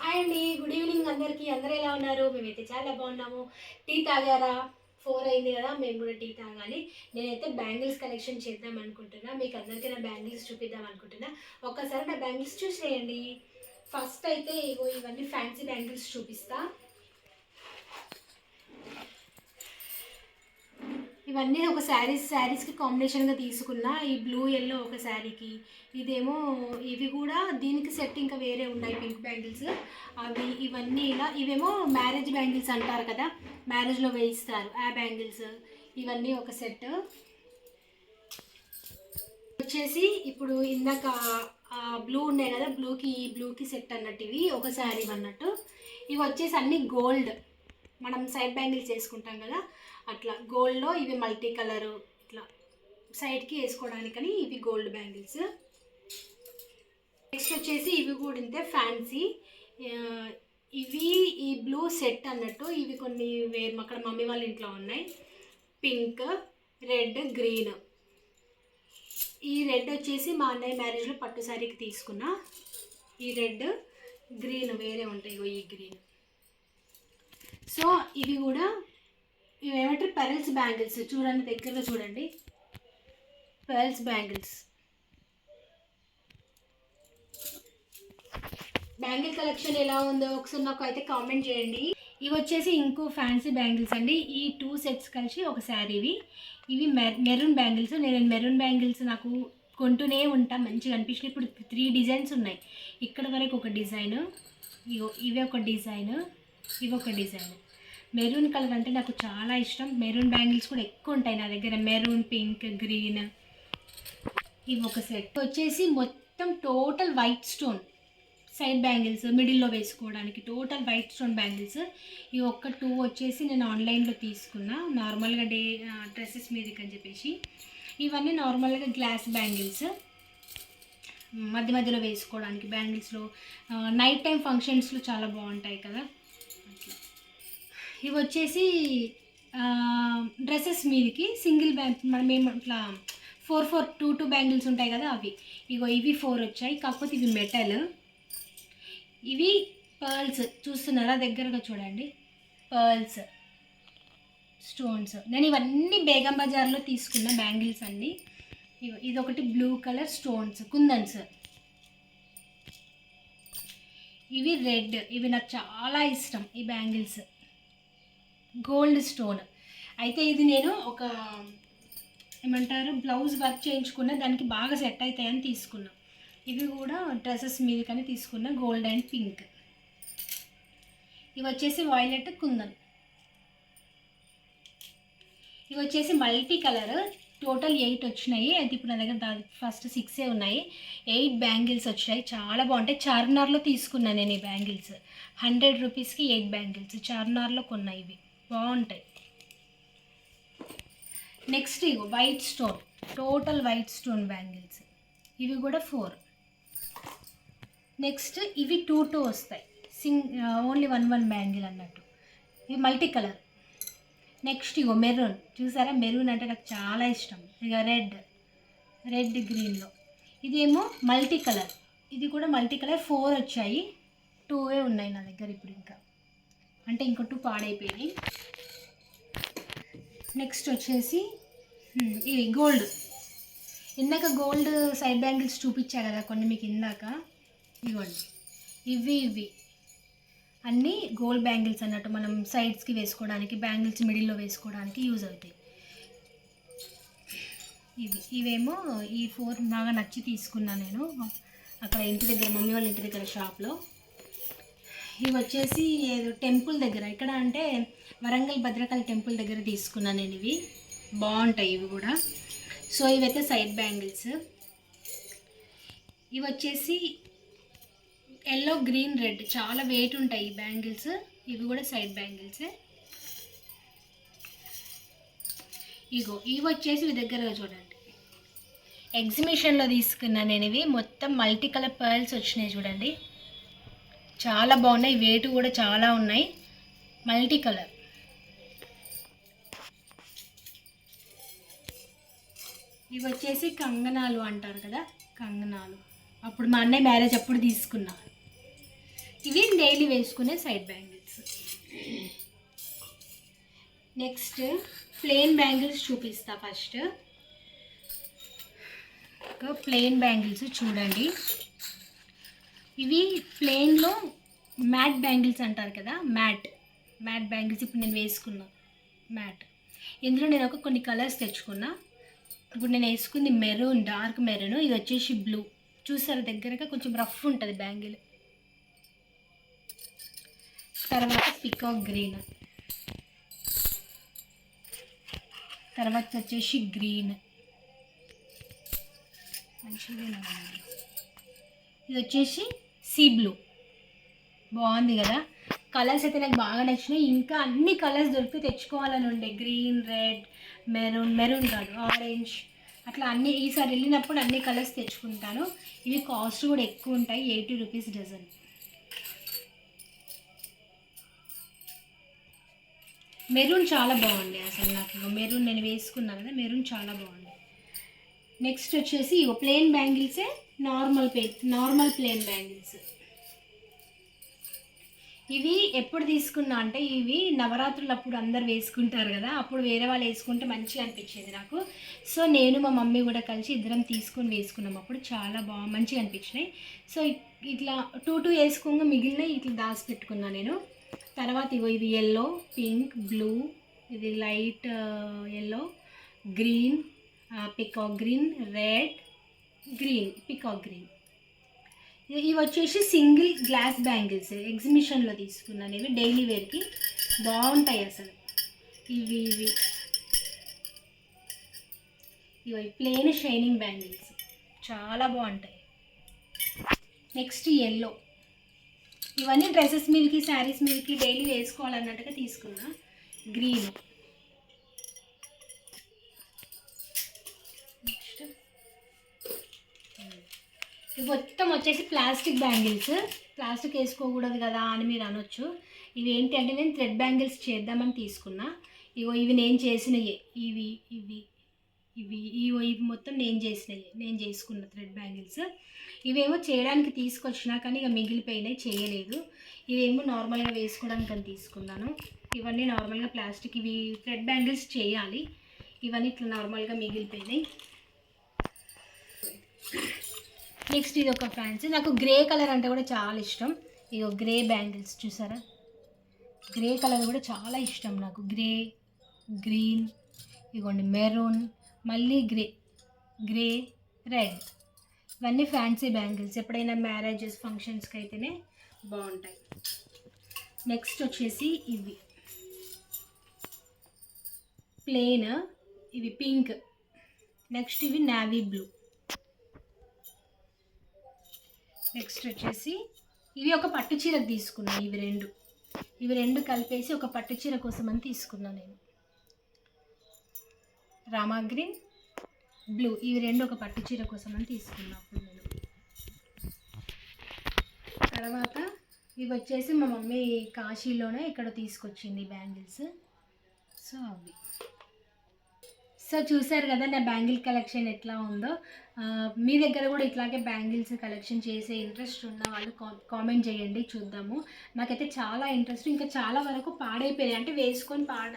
Hi అండి good evening అందరికీ. అందరూ ఎలా ఉన్నారు? మేమైతే చాలా బాగున్నాము. టీ తాగారా? ఫోర్ అయింది కదా మేము కూడా టీ తాగాలి. నేనైతే బ్యాంగిల్స్ కలెక్షన్ చేద్దాం అనుకుంటున్నా. మీకు అందరికీ నా బ్యాంగిల్స్ చూపిద్దాం అనుకుంటున్నా. ఒక్కసారి నా బ్యాంగిల్స్ చూసేయండి ఫస్ట్ అయితే ఇగో ఇవన్నీ ఫ్యాన్సీ బ్యాంగిల్స్ చూపిస్తా. ఇవన్నీ ఒక శారీస్ శారీస్కి కాంబినేషన్గా తీసుకున్నా ఈ బ్లూ ఎల్లో ఒక శారీకి. ఇదేమో ఇవి కూడా దీనికి సెట్ ఇంకా వేరే ఉన్నాయి పింక్ బ్యాంగిల్స్. అవి ఇవన్నీ ఇలా ఇవేమో మ్యారేజ్ బ్యాంగిల్స్ అంటారు కదా మ్యారేజ్లో వేయిస్తారు ఆ బ్యాంగిల్స్. ఇవన్నీ ఒక సెట్. వచ్చేసి ఇప్పుడు ఇందాక బ్లూ ఉన్నాయి కదా బ్లూకి ఈ బ్లూకి సెట్ అన్నట్టు ఇవి ఒక శారీ అన్నట్టు. ఇవి వచ్చేసి అన్ని గోల్డ్. మనం సైడ్ బ్యాంగిల్స్ వేసుకుంటాం కదా అట్లా గోల్డ్లో ఇవి మల్టీ కలరు ఇట్లా సైడ్కి వేసుకోవడానికని ఇవి గోల్డ్ బ్యాంగిల్స్. నెక్స్ట్ వచ్చేసి ఇవి కూడా ఇంతే ఫ్యాన్సీ. ఇవి ఈ బ్లూ సెట్ అన్నట్టు ఇవి కొన్ని వేరు అక్కడ మమ్మీ వాళ్ళ ఇంట్లో ఉన్నాయి. Pink red green. ఈ రెడ్ వచ్చేసి మా అన్నయ్య మ్యారేజ్లో పట్టు శారీకి తీసుకున్న. ఈ రెడ్ గ్రీన్ వేరే ఉంటాయి ఈ గ్రీన్. సో ఇవి కూడా ఇవేమంటారు? Pearls bangles. చూడండి దగ్గరలో చూడండి. Pearls bangles. బ్యాంగిల్ కలెక్షన్ ఎలా ఉందో ఒకసారి నాకు అయితే కామెంట్ చేయండి. ఇవి వచ్చేసి ఇంకో ఫ్యాన్సీ బ్యాంగిల్స్ అండి. ఈ టూ సెట్స్ కలిసి ఒక శారీ ఇవి. Maroon bangles. నేను మెరూన్ బ్యాంగిల్స్ నాకు కొంటూనే ఉంటా. మంచిగా అనిపించినాయి. ఇప్పుడు త్రీ డిజైన్స్ ఉన్నాయి. ఇక్కడ వరకు ఒక డిజైన్ ఇవి ఒక డిజైన్ ఇవి ఒక డిజైన్. మెరూన్ కలర్ అంటే నాకు చాలా ఇష్టం. మెరూన్ బ్యాంగిల్స్ కూడా ఎక్కువ ఉంటాయి నా దగ్గర. Maroon pink green. ఇవి ఒక సెట్. వచ్చేసి మొత్తం total white stone side bangles మిడిల్లో వేసుకోవడానికి టోటల్ వైట్ స్టోన్ బ్యాంగిల్స్. ఈ ఒక్క టూ వచ్చేసి నేను ఆన్లైన్లో తీసుకున్నా. నార్మల్గా డే డ్రెస్సెస్ మీదకి అని చెప్పేసి. ఇవన్నీ నార్మల్గా గ్లాస్ బ్యాంగిల్స్. మధ్య మధ్యలో వేసుకోవడానికి బ్యాంగిల్స్లో నైట్ టైం ఫంక్షన్స్లో చాలా బాగుంటాయి కదా. ఇవి వచ్చేసి డ్రెస్సెస్ మీదకి సింగిల్ బ్యాంగ్ మనం ఏం ఇట్లా four four two two bangles ఉంటాయి కదా అవి. ఇగో ఇవి ఫోర్ వచ్చాయి కాకపోతే ఇవి మెటల్. ఇవి పర్ల్స్. చూస్తున్నారా? దగ్గరగా చూడండి. Pearls stones. నేను ఇవన్నీ బేగం బజార్లో తీసుకున్న బ్యాంగిల్స్ అన్నీ. ఇగో ఇది ఒకటి బ్లూ కలర్ స్టోన్స్ కుందన్స్. ఇవి రెడ్. ఇవి నాకు చాలా ఇష్టం ఈ బ్యాంగిల్స్. Gold stone. అయితే ఇది నేను ఒక ఏమంటారు బ్లౌజ్ వర్క్ చేయించుకున్న దానికి బాగా సెట్ అవుతాయని తీసుకున్నా. ఇవి కూడా డ్రెస్సెస్ మీద కానీ తీసుకున్న గోల్డ్ అండ్ పింక్. ఇవి వచ్చేసి వాయిలెట్ కుందన్. ఇవి వచ్చేసి మల్టీ కలర్ టోటల్ ఎయిట్ వచ్చినాయి. అయితే ఇప్పుడు నా దగ్గర దా- ఫస్ట్ సిక్సే ఉన్నాయి. ఎయిట్ బ్యాంగిల్స్ వచ్చాయి చాలా బాగుంటాయి. చార్మినార్లో తీసుకున్నాను నేను ఈ బ్యాంగిల్స్. హండ్రెడ్ రూపీస్కి ఎయిట్ బ్యాంగిల్స్. చార్మినార్లో కొన్నాయి ఇవి. బాగుంటాయి. నెక్స్ట్ ఇగో white stone total white stone bangles ఇవి కూడా ఫోర్ నెక్స్ట్ ఇవి టూ టూ వస్తాయి. Single only one one bangle అన్నట్టు. ఇవి మల్టీ కలర్ నెక్స్ట్ ఇగో మెరూన్ చూసారా? మెరూన్ అంటే నాకు చాలా ఇష్టం. ఇక రెడ్ రెడ్ గ్రీన్లో ఇదేమో మల్టీ కలర్ ఇది కూడా మల్టీ కలర్ ఫోర్ వచ్చాయి టూవే ఉన్నాయి నా దగ్గర ఇప్పుడు ఇంకా. అంటే ఇంకో టూ పాడైపోయినాయి. నెక్స్ట్ వచ్చేసి ఇవి గోల్డ్. ఇందాక గోల్డ్ సైడ్ బ్యాంగిల్స్ చూపించా కదా కొన్ని మీకు ఇందాక. ఇవ్వండి. ఇవి ఇవి. అన్నీ గోల్డ్ బ్యాంగిల్స్ అన్నట్టు మనం సైడ్స్కి వేసుకోవడానికి బ్యాంగిల్స్ మిడిల్లో వేసుకోవడానికి యూజ్ అవుతాయి. ఇవి ఇవేమో ఈ ఫోర్ బాగా నచ్చి తీసుకున్నా నేను. అక్కడ ఇంటి దగ్గర మమ్మీ వాళ్ళ ఇంటి దగ్గర షాప్లో ఇవి వచ్చేసి ఏదో టెంపుల్ దగ్గర. ఇక్కడ అంటే వరంగల్ భద్రకాళి టెంపుల్ దగ్గర తీసుకున్నాను నేను ఇవి. బాగుంటాయి ఇవి కూడా. సో ఇవైతే సైడ్ బ్యాంగిల్స్. ఇవి వచ్చేసి ఎల్లో గ్రీన్ రెడ్ చాలా వెయిట్ ఉంటాయి ఈ బ్యాంగిల్స్. ఇవి కూడా సైడ్ బ్యాంగిల్సే. ఇగో ఇవి వచ్చేసి ఇవి దగ్గరగా చూడండి. ఎగ్జిబిషన్లో తీసుకున్నాను నేను ఇవి. మొత్తం మల్టీ కలర్ పర్ల్స్ వచ్చినాయి చూడండి. చాలా బాగున్నాయి. వెయిట్ కూడా చాలా ఉన్నాయి. మల్టీ కలర్ ఇవి వచ్చేసి కంగనాలు అంటారు కదా కంగనాలు. అప్పుడు మా అన్నయ్య మ్యారేజ్ అప్పుడు తీసుకున్నా. ఇవి డైలీ వేసుకునే side bangles next plain bangles చూపిస్తా ఫస్ట్ ప్లెయిన్ బ్యాంగిల్స్ చూడండి. ఇవి ప్లెయిన్లో మ్యాట్ బ్యాంగిల్స్ అంటారు కదా మ్యాట్ మ్యాట్ బ్యాంగిల్స్ ఇప్పుడు నేను వేసుకున్నా మ్యాట్ ఇందులో నేను ఒక కొన్ని కలర్స్ తెచ్చుకున్నా. ఇప్పుడు నేను వేసుకుంది మెరూన్ డార్క్ మెరూన్ ఇది వచ్చేసి బ్లూ చూసారు దగ్గరగా కొంచెం రఫ్ ఉంటుంది బ్యాంగిల్ తర్వాత పికాక్ గ్రీన్ తర్వాత వచ్చేసి గ్రీన్ మంచిగా ఇది వచ్చేసి సీ బ్లూ. బాగుంది కదా? కలర్స్ అయితే నాకు బాగా నచ్చినాయి. ఇంకా అన్ని కలర్స్ దొరికితే తెచ్చుకోవాలని ఉండే. గ్రీన్ రెడ్ మెరూన్ మెరూన్ కాదు ఆరెంజ్ అట్లా అన్ని ఈసారి వెళ్ళినప్పుడు అన్ని కలర్స్ తెచ్చుకుంటాను. ఇవి కాస్ట్ కూడా ఎక్కువ ఉంటాయి. ఎయిటీ రూపీస్ డజన్ మెరూన్ చాలా బాగుంది అసలు నాకు. మెరూన్ నేను వేసుకున్నాను కదా మెరూన్ చాలా బాగుంది. నెక్స్ట్ వచ్చేసి ఇగో ప్లెయిన్ బ్యాంగిల్సే నార్మల్ పే నార్మల్ ప్లెయిన్ బ్యాంగిల్స్ ఇవి ఎప్పుడు తీసుకున్నా అంటే ఇవి నవరాత్రులు అప్పుడు అందరు వేసుకుంటారు కదా అప్పుడు వేరే వాళ్ళు వేసుకుంటే మంచిగా అనిపించేది నాకు. సో నేను మా మమ్మీ కూడా కలిసి ఇద్దరం తీసుకొని వేసుకున్నాం అప్పుడు చాలా బాగా మంచిగా అనిపించినాయి. సో ఇట్లా టూ టూ వేసుకోగా మిగిలిన ఇట్లా దాచిపెట్టుకున్నా నేను. తర్వాత ఇగో ఇది ఎల్లో పింక్ బ్లూ ఇది light yellow green peacock green red green peacock green ఇవి వచ్చేసి సింగిల్ గ్లాస్ బ్యాంగిల్స్ ఎగ్జిబిషన్లో తీసుకున్నాను ఇవి డైలీ వేర్కి బాగుంటాయి అసలు. ఇవి ఇవి. ఇవి ప్లెయిన్ షైనింగ్ బ్యాంగిల్స్ చాలా బాగుంటాయి. నెక్స్ట్ ఎల్లో ఇవన్నీ డ్రెస్సెస్ మీదకి శారీస్ మీదకి డైలీ వేసుకోవాలన్నట్టుగా తీసుకున్నా. గ్రీన్ ఇవి మొత్తం వచ్చేసి ప్లాస్టిక్ బ్యాంగిల్స్. ప్లాస్టిక్ వేసుకోకూడదు కదా అని మీరు అనొచ్చు. ఇవి ఏంటి అంటే నేను థ్రెడ్ బ్యాంగిల్స్ చేద్దామని తీసుకున్నా. ఇవో ఇవి నేను చేసినవి ఇవి ఇవి ఇవి ఇవో ఇవి మొత్తం నేను చేసినవి నేను చేసుకున్న థ్రెడ్ బ్యాంగిల్స్. ఇవేమో చేయడానికి తీసుకొచ్చినా కానీ ఇక మిగిలిపోయినాయి చేయలేదు. ఇవేమో నార్మల్గా వేసుకోవడానికి అని తీసుకున్నాను. ఇవన్నీ నార్మల్గా ప్లాస్టిక్ ఇవి థ్రెడ్ బ్యాంగిల్స్ చేయాలి. ఇవన్నీ ఇట్లా నార్మల్గా మిగిలిపోయినాయి. నెక్స్ట్ ఇది ఒక ఫ్యాన్సీ. నాకు గ్రే కలర్ అంటే కూడా చాలా ఇష్టం. ఇగో గ్రే బ్యాంగిల్స్ చూసారా? గ్రే కలర్ కూడా చాలా ఇష్టం నాకు. గ్రే గ్రీన్ ఇగోండి మెరూన్ మళ్ళీ గ్రే గ్రే రెడ్. ఇవన్నీ ఫ్యాన్సీ బ్యాంగిల్స్. ఎప్పుడైనా మ్యారేజెస్ ఫంక్షన్స్కి అయితేనే బాగుంటాయి. నెక్స్ట్ వచ్చేసి ఇవి. ప్లెయిన్ ఇవి పింక్. నెక్స్ట్ ఇవి నావీ బ్లూ. నెక్స్ట్ వచ్చేసి ఇవి ఒక పట్టు చీరకు తీసుకున్నాను ఇవి రెండు. ఇవి రెండు కలిపేసి ఒక పట్టు చీర కోసం అని తీసుకున్నాను నేను. Rama green blue. ఇవి రెండు ఒక పట్టు చీర కోసం అని తీసుకున్నా అప్పుడు నేను. తర్వాత ఇవి వచ్చేసి మా మమ్మీ కాశీలోనే ఇక్కడ తీసుకొచ్చింది బ్యాంగిల్స్. సో అవి. సో చూసారు కదా నా బ్యాంగిల్ కలెక్షన్ ఎట్లా ఉందో. మీ దగ్గర కూడా ఇట్లాగే బ్యాంగిల్స్ కలెక్షన్ చేసే ఇంట్రెస్ట్ ఉన్న వాళ్ళు కామెంట్ చేయండి చూద్దాము. నాకైతే చాలా ఇంట్రెస్ట్ ఇంకా చాలా వరకు పాడైపోయాయి అంటే వేసుకొని పాడ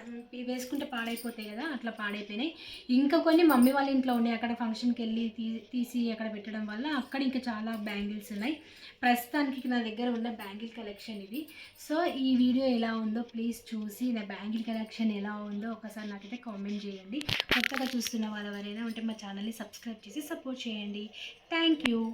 వేసుకుంటే పాడైపోతాయి కదా అట్లా పాడైపోయినాయి. ఇంకా కొన్ని మమ్మీ వాళ్ళ ఇంట్లో ఉన్నాయి. అక్కడ ఫంక్షన్కి వెళ్ళి తీ తీసి అక్కడ పెట్టడం వల్ల అక్కడ ఇంకా చాలా బ్యాంగిల్స్ ఉన్నాయి. ప్రస్తుతానికి నా దగ్గర ఉన్న బ్యాంగిల్ కలెక్షన్ ఇది. సో ఈ వీడియో ఎలా ఉందో ప్లీజ్ చూసి నా బ్యాంగిల్ కలెక్షన్ ఎలా ఉందో ఒకసారి నాకైతే కామెంట్ చేయండి. కొత్తగా చూస్తున్న వాళ్ళు ఎవరైనా ఉంటే మా ఛానల్ని సబ్స్క్రైబ్ చేసి సపోర్ట్ చేయండి. Thank you.